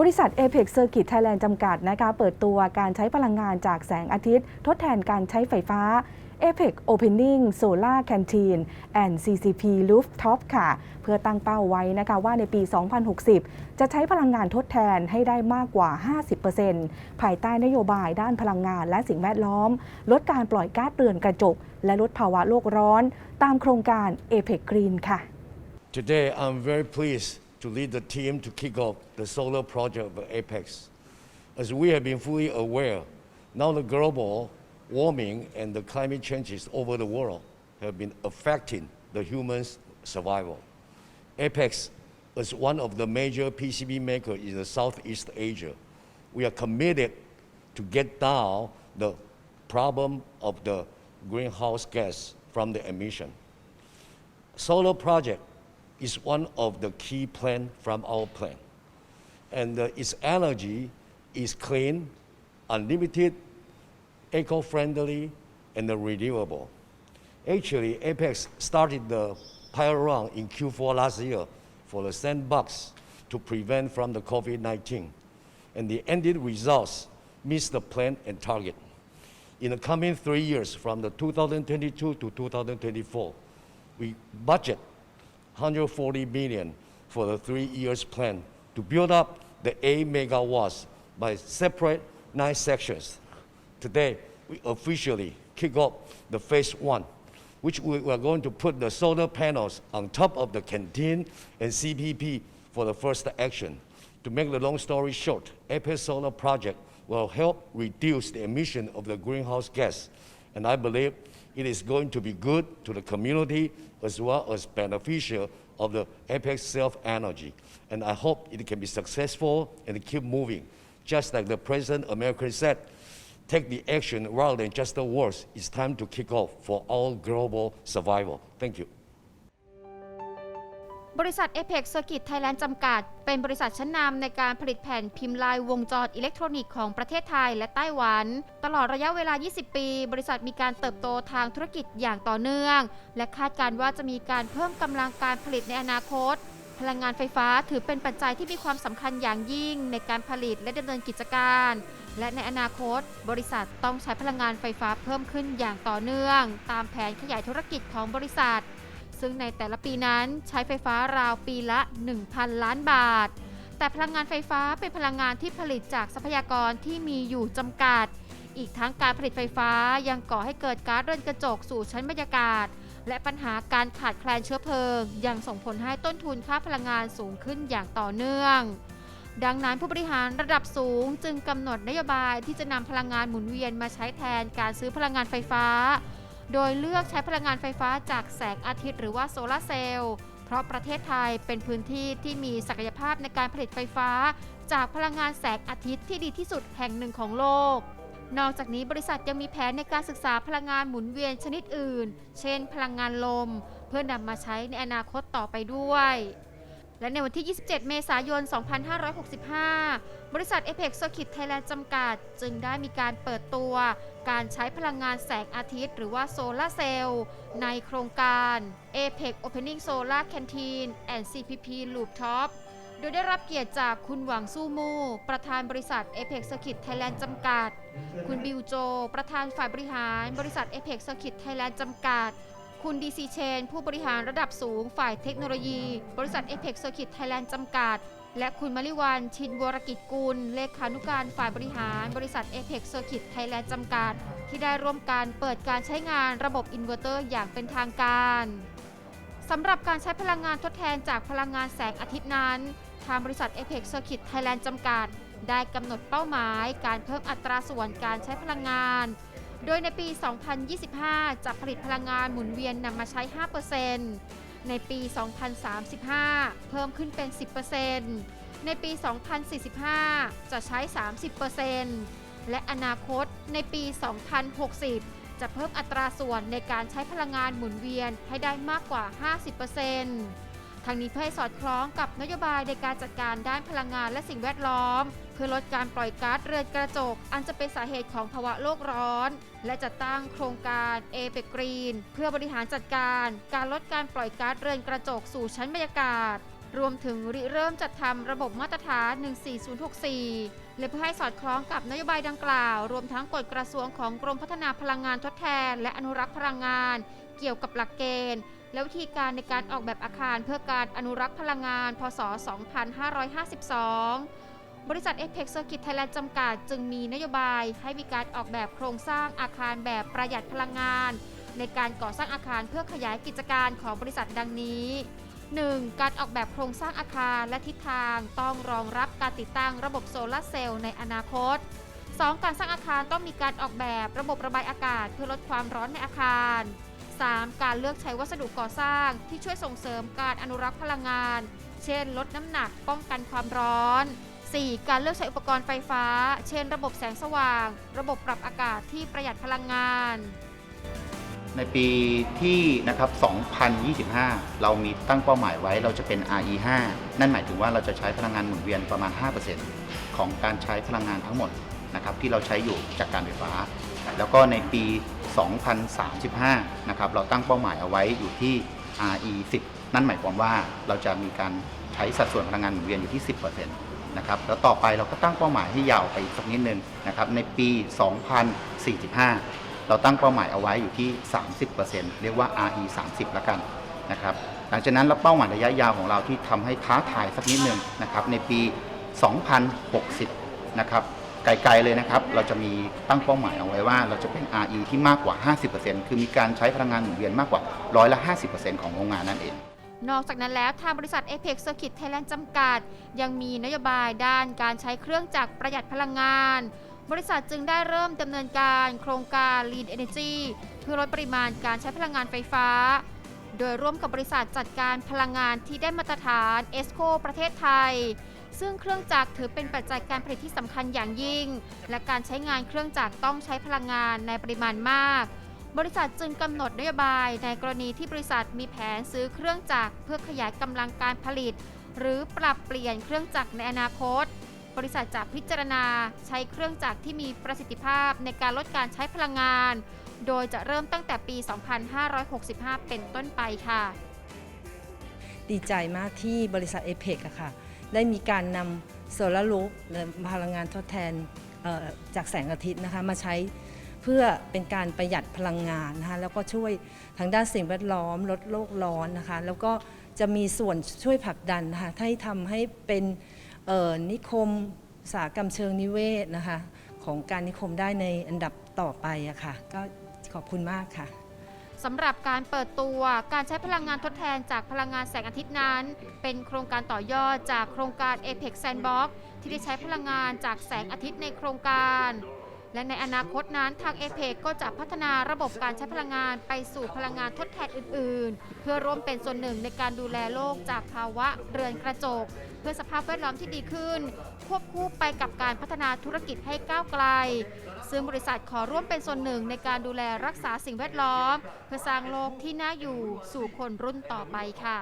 บริษัท Apex Circuit Thailand จำกัดนะคะเปิดตัวการใช้พลังงานจากแสงอาทิตย์ ทดแทนการใช้ไฟฟ้า Apex Opening Solar Canteen and CCP Rooftop ค่ะ เพื่อตั้งเป้าไว้นะคะว่าในปี 2060 จะใช้พลังงานทดแทนให้ได้มากกว่า 50%ภายใต้นโยบายด้านพลังงานและสิ่งแวดล้อม ลดการปล่อยก๊าซเรือนกระจก และลดภาวะโลกร้อน ตามโครงการ Apex Green ค่ะ Today, I'm very pleased to lead the team to kick off the solar project of Apex. As we have been fully aware, now the global warming and the climate changes over the world have been affecting the human's survival. Apex is one of the major PCB makers in the Southeast Asia. We are committed to get down the problem of the greenhouse gas from the emission. Solar project is one of the key plan from our plan. And uh, its energy is clean, unlimited, eco-friendly, and uh, renewable. Actually, Apex started the pilot run in Q4 last year for the sandbox to prevent from the COVID-19. And the ended results missed the plan and target. In the coming three years, from the 2022 to 2024, we budget 140 million for the three years plan to build up the 8 megawatts by separate nine sections. Today, we officially kick off the phase one, which we are going to put the solar panels on top of the canteen and CPP for the first action. To make the long story short, Apex Solar Project will help reduce the emission of the greenhouse gas, and I believe it is going to be good to the community as well as beneficial of the Apex self-energy. And I hope it can be successful and keep moving. Just like the President America said, take the action rather than just the words. It's time to kick off for all global survival. Thank you. บริษัท Apex Circuit Thailand จำกัด เป็นบริษัทชั้นนำในการผลิตแผ่นพิมพ์ลายวงจรอิเล็กทรอนิกส์ของประเทศไทยและไต้หวัน ตลอดระยะเวลา 20 ปี บริษัทมีการเติบโตทางธุรกิจอย่างต่อเนื่อง และคาดการณ์ว่าจะมีการเพิ่มกำลังการผลิตในอนาคต พลังงานไฟฟ้าถือเป็นปัจจัยที่มีความสำคัญอย่างยิ่งในการผลิตและดำเนินกิจการ และในอนาคต บริษัทต้องใช้พลังงานไฟฟ้าเพิ่มขึ้นอย่างต่อเนื่อง ตามแผนขยายธุรกิจของบริษัท ซึ่งในแต่ละปีนั้นใช้ไฟฟ้าราวปีละ 1,000 ล้านบาท แต่พลังงานไฟฟ้าเป็นพลังงานที่ผลิตจากทรัพยากรที่มีอยู่จำกัด อีกทั้งการผลิตไฟฟ้ายังก่อให้เกิดก๊าซเรือนกระจกสู่ชั้นบรรยากาศ และปัญหาการขาดแคลนเชื้อเพลิง ยังส่งผลให้ต้นทุนค่าพลังงานสูงขึ้นอย่างต่อเนื่องดังนั้นผู้บริหารระดับสูงจึงกำหนดนโยบายที่จะนำพลังงานหมุนเวียนมาใช้แทนการซื้อพลังงานไฟฟ้า โดยเลือกใช้พลังงานไฟฟ้าจากแสงอาทิตย์หรือว่าโซลาร์เซลล์ เพราะประเทศไทยเป็นพื้นที่ที่มีศักยภาพในการผลิตไฟฟ้า จากพลังงานแสงอาทิตย์ที่ดีที่สุดแห่งหนึ่งของโลก นอกจากนี้บริษัทยังมีแผนในการศึกษาพลังงานหมุนเวียนชนิดอื่น เช่น พลังงานลม เพื่อนำมาใช้ในอนาคตต่อไปด้วย และในวันที่ 27 เมษายน 2565 บริษัท Apex Circuit Thailand จำกัด จึงได้มีการเปิดตัวการใช้พลังงานแสงอาทิตย์ หรือว่าโซลาร์เซลล์ในโครงการ Apex Opening Solar Canteen and CPP Rooftop โดยได้รับเกียรติจากคุณหวังสู้มู ประธานบริษัท Apex Circuit Thailand จำกัด คุณบิวโจ ประธานฝ่ายบริหาร บริษัท Apex Circuit Thailand จำกัด คุณดีซีเชน ผู้บริหารระดับสูงฝ่ายเทคโนโลยี บริษัทเอ Apex Circuit Thailand จำกัด และคุณมาริวัน ชินวรกิจกุล เลขานุการฝ่ายบริหาร บริษัทเอ Apex Circuit Thailand จำกัด ที่ได้ร่วมกันเปิดการใช้งานระบบอินเวอร์เตอร์อย่างเป็นทางการสำหรับการใช้พลังงานทดแทนจากพลังงานแสงอาทิตย์นั้น ทางบริษัทเอ Apex Circuit Thailand จำกัด ได้กำหนดเป้าหมาย การเพิ่มอัตราส่วนการใช้พลังงาน โดยในปี 2025 จะผลิตพลังงานหมุนเวียนนำมาใช้ 5%ในปี 2035 เพิ่มขึ้นเป็น 10%ในปี 2045 จะใช้ 30%และอนาคตในปี 2060 จะเพิ่มอัตราส่วนในการใช้พลังงานหมุนเวียนให้ได้มากกว่า 50% ทางนี้เพื่อให้สอดคล้องกับนโยบายในการจัดการด้านพลังงานและสิ่งแวดล้อม เพื่อลดการปล่อยก๊าซเรือนกระจก อันจะเป็นสาเหตุของภาวะโลกร้อน และจัดตั้งโครงการ a p e c Green เพื่อบริหารจัดการ การลดการปล่อยก๊าซเรือนกระจกสู่ชั้นบรรยากาศรวมถึงริเริ่มจัดทำระบบมาตรฐาน 14064 และเพื่อให้สอดคล้องกับนโยบายดังกล่าว รวมทั้งกฎกระทรวงของกรมพัฒนาพลังงานทดแทน และอนุรักษ์พลังงาน เกี่ยวกับหลักเกณฑ์ และวิธีการในการออกแบบอาคารเพื่อการอนุรักษ์พลังงาน พศ 2552บริษัท Apex Circuit Thailand จำกัดจึงมีนโยบายให้มีการออกแบบโครงสร้างอาคารแบบประหยัดพลังงาน ในการก่อสร้างอาคารเพื่อขยายกิจการของบริษัทดังนี้ 1. การออกแบบโครงสร้างอาคารและทิศทางต้องรองรับการติดตั้งระบบโซลาร์เซลล์ในอนาคต 2. การสร้างอาคารต้องมีการออกแบบระบบระบายอากาศเพื่อลดความร้อนในอาคาร 3. การเลือกใช้วัสดุก่อสร้างที่ช่วยส่งเสริมการอนุรักษ์พลังงาน เช่น ลดน้ำหนักป้องกันความร้อน 4. การเลือกใช้อุปกรณ์ไฟฟ้า เช่น ระบบแสงสว่าง ระบบปรับอากาศที่ประหยัดพลังงาน ในปีที่นะครับ 2025 เรามีตั้งเป้าหมายไว้เราจะเป็น RE5 นั่นหมายถึงว่าเราจะใช้พลังงานหมุนเวียนประมาณ 5%ของการใช้พลังงานทั้งหมด นะครับที่เราใช้อยู่จากการไฟฟ้า แล้วก็ในปี 2035 นะครับเราตั้งเป้าหมายเอาไว้อยู่ที่ RE10 นั่นหมายความว่าเราจะมีการใช้สัดส่วนพลังงานหมุนเวียนอยู่ที่ 10%นะครับแล้วต่อไปเราก็ตั้งเป้าหมายให้ยาวไปอีกสักนิดนึงนะครับในปี 2045 เราตั้งเป้าหมายเอาไว้อยู่ที่ 30%เรียกว่า RE 30ละกันนะครับหลังจากนั้นเราเป้าหมายระยะยาวของเราที่ทำให้ท้าทายสักนิดหนึ่งนะครับในปี 2060 นะครับ ไกลๆเลยนะครับ เราจะมีตั้งเป้าหมายเอาไว้ว่า เราจะเป็น RE ที่มากกว่า 50%คือมีการใช้พลังงานหมุนเวียนมากกว่าร้อยละ 50%ของโรงงานนั่นเอง นอกจากนั้นแล้วทางบริษัท Apex Circuit Thailand จำกัด ยังมีนโยบายด้านการใช้เครื่องจักรประหยัดพลังงาน บริษัทจึงได้เริ่มดำเนินการโครงการ Lean Energy เพื่อลดปริมาณการใช้พลังงานไฟฟ้า โดยร่วมกับบริษัทจัดการพลังงานที่ได้มาตรฐาน ESCO ประเทศไทย ซึ่งเครื่องจักรถือเป็นปัจจัยการผลิตที่สำคัญอย่างยิ่ง และการใช้งานเครื่องจักรต้องใช้พลังงานในปริมาณมาก บริษัทจึงกำหนดนโยบายในกรณีที่บริษัทมีแผนซื้อเครื่องจักรเพื่อขยายกำลังการผลิต หรือปรับเปลี่ยนเครื่องจักรในอนาคต บริษัทจะพิจารณาใช้เครื่องจักรที่มีประสิทธิภาพในการลดการใช้พลังงาน โดยจะเริ่มตั้งแต่ปี 2565 เป็นต้นไปค่ะ ดีใจมากที่บริษัทเอเ c อะค่ะ ได้มีการนำโซลารูฟหรือพลังงานทดแทนจากแสงอาทิตย์นะคะมาใช้เพื่อเป็นการประหยัดพลังงานนะคะแล้วก็ช่วยทางด้านสิ่งแวดล้อมลดโลกร้อนนะคะแล้วก็จะมีส่วนช่วยผลักดันนะคะให้ทำให้เป็นนิคมสาหกรรมเชิงนิเวศนะคะของการนิคมได้ในอันดับต่อไปอะค่ะก็ขอบคุณมากค่ะ สำหรับการเปิดตัวการใช้พลังงานทดแทนจากพลังงานแสงอาทิตย์นั้น เป็นโครงการต่อยอดจากโครงการ Apex Sandbox ที่ได้ใช้พลังงานจากแสงอาทิตย์ในโครงการ และในอนาคตนั้นทาง Apex ก็จะพัฒนาระบบการใช้พลังงานไปสู่พลังงานทดแทนอื่น ๆ เพื่อร่วมเป็นส่วนหนึ่งในการดูแลโลกจากภาวะเรือนกระจก เพื่อสภาพแวดล้อมที่ดีขึ้น ควบคู่ไปกับการพัฒนาธุรกิจให้ก้าวไกล ซึ่งบริษัทขอร่วมเป็นส่วนหนึ่งในการดูแลรักษาสิ่งแวดล้อม เพื่อสร้างโลกที่น่าอยู่สู่คนรุ่นต่อไปค่ะ